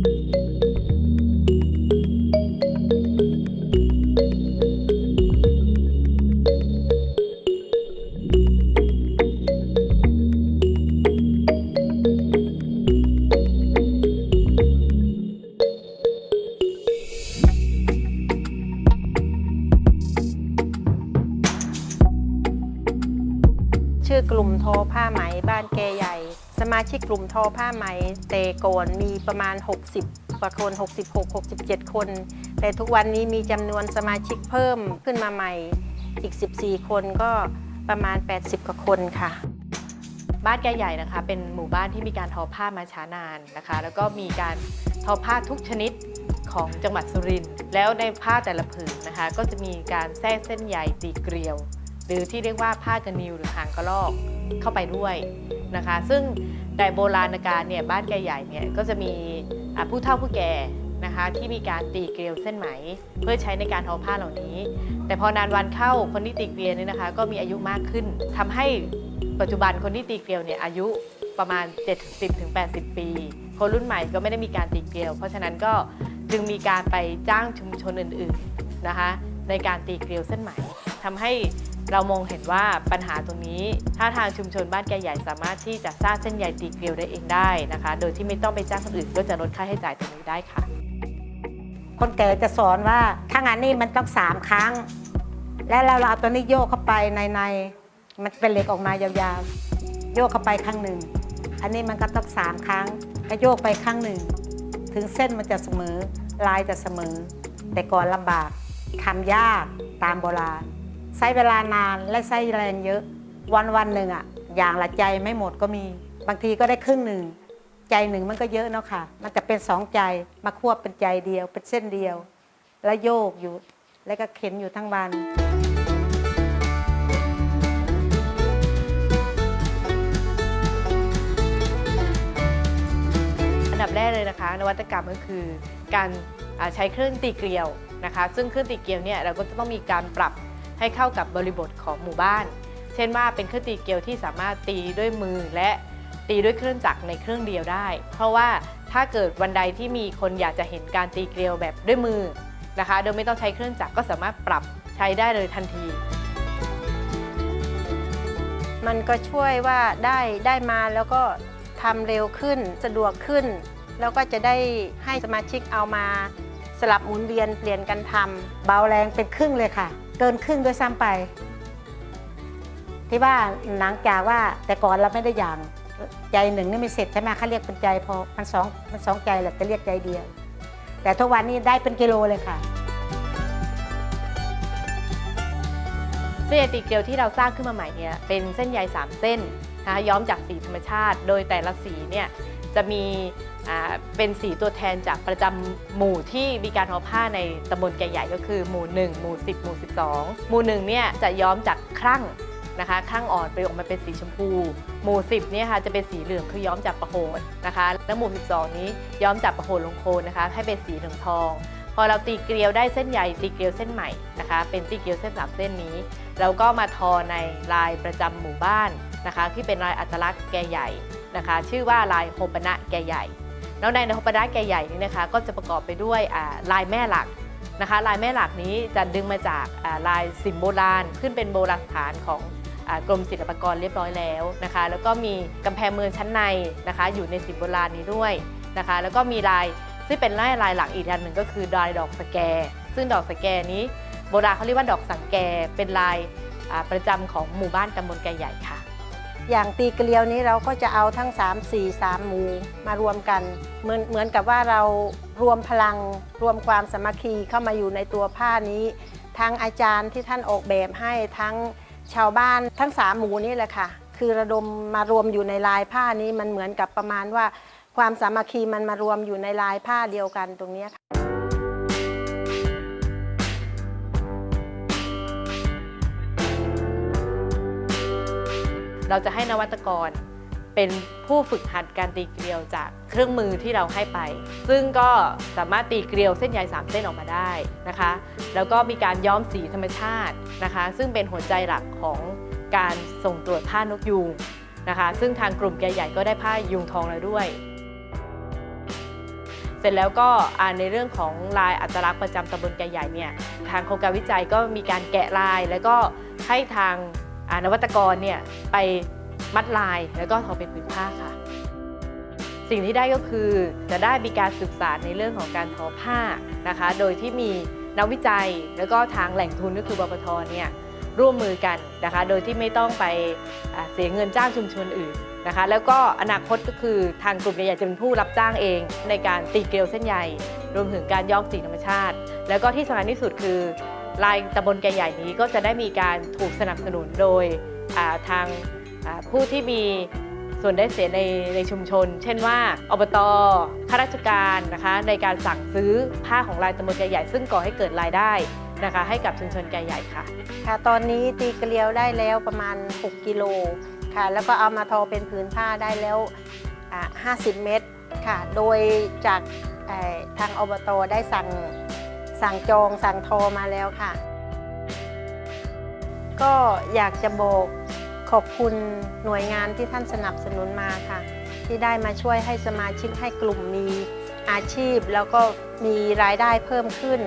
ชื่อกลุ่มโทผ้าไหมบ้านแกใหญ่ สมาชิกกลุ่มทอผ้าไหมแต่ก่อนมีประมาณ 60กว่าคน 66 67 คน แต่ทุกวันนี้มีจำนวนสมาชิกเพิ่มขึ้นมาใหม่อีก 14 คนก็ประมาณ 80 กว่าคนค่ะ บ้านแก่ใหญ่นะคะ เป็นหมู่บ้านที่มีการทอผ้ามาช้านานนะคะ แล้วก็มีการทอผ้าทุกชนิดของจังหวัดสุรินทร์แล้วในผ้าแต่ละผืนนะคะ ก็จะมีการแทรกเส้นใยตีเกลียว หรือที่เรียกว่าผ้ากระนิวหรือหางกระรอกเข้าไปด้วย นะคะ ซึ่งแต่โบราณกาลเนี่ยบ้านแกใหญ่เนี่ยก็จะมีผู้เฒ่าผู้แก่นะคะที่มีการตีเกลียวเส้นไหม เพื่อใช้ในการทอผ้าเหล่านี้ แต่พอนานวันเข้าคนที่ตีเกลียวเนี่ยนะคะ ก็มีอายุมากขึ้นทำให้ปัจจุบันคนที่ตีเกลียวเนี่ยอายุประมาณ 70-80 ปี คนรุ่นใหม่ก็ไม่ได้มีการตีเกลียว เพราะฉะนั้นก็จึงมีการไปจ้างชุมชนอื่นๆนะคะในการตีเกลียวเส้นไหมทำให้ เรามองเห็นว่าปัญหาตรงนี้ ถ้าทางชุมชนบ้านแก่ใหญ่สามารถที่จะสร้างเส้นใยตีเกลียวได้เองได้นะคะ โดยที่ไม่ต้องไปจ้างคนอื่นก็จะลดค่าใช้จ่ายตรงนี้ได้ค่ะ คนแก่จะสอนว่าถ้างานนี้มันต้องสามครั้ง แล้วเราเอาตัวนี้โยกเข้าไปในในมันเป็นเหล็กออกมายาวๆ โยกเข้าไปครั้งหนึ่ง อันนี้มันก็ต้องสามครั้งก็โยกไปครั้งหนึ่ง ถึงเส้นมันจะเสมอลายจะเสมอ แต่ก่อนลำบากทำยากตามโบราณ ใช้เวลานานและใช้แรงเยอะ วันวันหนึ่งอะอย่างละใจไม่หมดก็มี บางทีก็ได้ครึ่งหนึ่ง ใจหนึ่งมันก็เยอะเนาะค่ะ มันจะเป็นสองใจมาควบเป็นใจเดียว เป็นเส้นเดียว แล้วโยกอยู่ แล้วก็เข็นอยู่ทั้งวันอันดับแรกเลยนะคะ นวัตกรรมก็คือการใช้เครื่องตีเกลียวนะคะ ซึ่งเครื่องตีเกลียวเนี่ยเราก็จะต้องมีการปรับ ให้เข้ากับบริบทของหมู่บ้าน เช่นว่าเป็นเครื่องตีเกลียวที่สามารถตีด้วยมือและตีด้วยเครื่องจักรในเครื่องเดียวได้ เพราะว่าถ้าเกิดวันใดที่มีคนอยากจะเห็นการตีเกลียวแบบด้วยมือนะคะ โดยไม่ต้องใช้เครื่องจักรก็สามารถปรับใช้ได้เลยทันที มันก็ช่วยว่าได้ได้มาแล้วก็ทำเร็วขึ้นสะดวกขึ้น แล้วก็จะได้ให้สมาชิกเอามาสลับหมุนเวียนเปลี่ยนกันทำเบาแรงเป็นครึ่งเลยค่ะ เกินครึ่งด้วยซ้ำไป ที่ว่าหลังจากว่าแต่ก่อนเราไม่ได้อย่างใจหนึ่งนี่ไม่เสร็จใช่ไหมเขาเรียกเป็นใจพอมันสองมันสองใจแหละจะเรียกใจเดียว แต่ทุกวันนี้ได้เป็นกิโลเลยค่ะเส้นใยตีเกลียวที่เราสร้างขึ้นมาใหม่เนี่ยเป็นเส้นใย3เส้นนะคะย้อมจากสีธรรมชาติ โดยแต่ละสีเนี่ย จะมีเป็นสีตัวแทนจากประจำหมู่ที่มีการทอผ้าในตำบลแก่ใหญ่ก็คือหมู่ 1 หมู่ 10 หมู่ 12 หมู่1เนี่ยจะย้อมจากครั่งนะคะครั่งอ่อนไปออกมาเป็นสีชมพู หมู่ 10เนี่ยค่ะจะเป็นสีเหลืองคือย้อมจากประโคนนะคะ และหมู่ 12 นี้ย้อมจากประโคนลงโคนนะคะ ให้เป็นสีเหลืองทอง พอเราตีเกลียวได้เส้นใยตีเกลียวเส้นใหม่นะคะ เป็นตีเกลียวเส้นสามเส้นนี้แล้วก็มาทอในลายประจำหมู่บ้านนะคะ ที่เป็นลายอัตลักษณ์แกใหญ่ นะคะ ชื่อว่าลายโฮปนะแก่ใหญ่ แล้วในโฮปนะแก่ใหญ่นี้นะคะ ก็จะประกอบไปด้วยลายแม่หลักนะคะ ลายแม่หลักนี้จะดึงมาจากลายสิมโบราณ ขึ้นเป็นโบราณสถานของอกรมศิลปากรเรียบร้อยแล้วนะคะ แล้วก็มีกำแพงเมืองชั้นในนะคะ อยู่ในสิมโบราณนี้ด้วยนะคะ แล้วก็มีลายซึ่งเป็นลายลายหลักอีกอันหนึ่งก็คือลายดอกสแก ซึ่งดอกสแกนี้โบราณเขาเรียกว่าดอกสังแกเป็นลายประจำของหมู่บ้านตำบลแกใหญ่ค่ะ อย่างตีเกลียวนี้เราก็จะเอาทั้ง 3 4 3 หมูมารวมกันเหมือนเหมือนกับว่าเรารวมพลังรวมความสามัคคีเข้ามาอยู่ในตัวผ้านี้ ทั้งอาจารย์ที่ท่านออกแบบให้ทั้งชาวบ้านทั้งสามหมูนี่แหละค่ะ คือระดมมารวมอยู่ในลายผ้านี้มันเหมือนกับประมาณว่า ความสามัคคีมันมารวมอยู่ในลายผ้าเดียวกันตรงนี้ เราจะให้นวัตกรเป็นผู้ฝึกหัดการตีเกลียวจากเครื่องมือที่เราให้ไป ซึ่งก็สามารถตีเกลียวเส้นใยสามเส้นออกมาได้นะคะ แล้วก็มีการย้อมสีธรรมชาตินะคะ ซึ่งเป็นหัวใจหลักของการส่งตรวจผ้านกยูงนะคะ ซึ่งทางกลุ่มแกใหญ่ก็ได้ผ้ายูงทองแล้วด้วย เสร็จแล้วก็อ่าในเรื่องของลายอัตลักษณ์ประจำตำบลแก่ใหญ่เนี่ยทางโครงการวิจัยก็มีการแกะลายแล้วก็ให้ทาง นวัตกรเนี่ยไปมัดลายแล้วก็ทอเป็นผืนผ้าค่ะ สิ่งที่ได้ก็คือจะได้มีการศึกษาในเรื่องของการทอผ้านะคะ โดยที่มีนักวิจัยแล้วก็ทางแหล่งทุนก็คือบปทเนี่ยร่วมมือกันนะคะ โดยที่ไม่ต้องไปเสียเงินจ้างชุมชนอื่นนะคะ แล้วก็อนาคตก็คือทางกลุ่มใหญ่ๆจะเป็นผู้รับจ้างเอง ในการตีเกลียวเส้นใย รวมถึงการย้อมสีธรรมชาติ แล้วก็ที่สำคัญที่สุดคือ ลายตำบลแก่ใหญ่นี้ก็จะได้มีการถูกสนับสนุนโดยาทางาผู้ที่มีส่วนได้เสียในในชุมชน เช่นว่าอบตข้าราชการนะคะในการสั่งซื้อผ้าของลายตำบลแก่ใหญ่ ซึ่งก่อให้เกิดรายได้นะคะให้กับชุมชนแก่ใหญ่ค่ะ ค่ะ ตอนนี้ตีเกลียวได้แล้วประมาณ 6 กิโลค่ะ แล้วก็เอามาทอเป็นผืนผ้าได้แล้วอ่า50 เมตรค่ะ โดยจากทางอบตได้สั่ง สั่งจองสั่งทอมาแล้วค่ะ ก็อยากจะบอกขอบคุณหน่วยงานที่ท่านสนับสนุนมาค่ะ ที่ได้มาช่วยให้สมาชิกให้กลุ่มมีอาชีพ แล้วก็มีรายได้เพิ่มขึ้น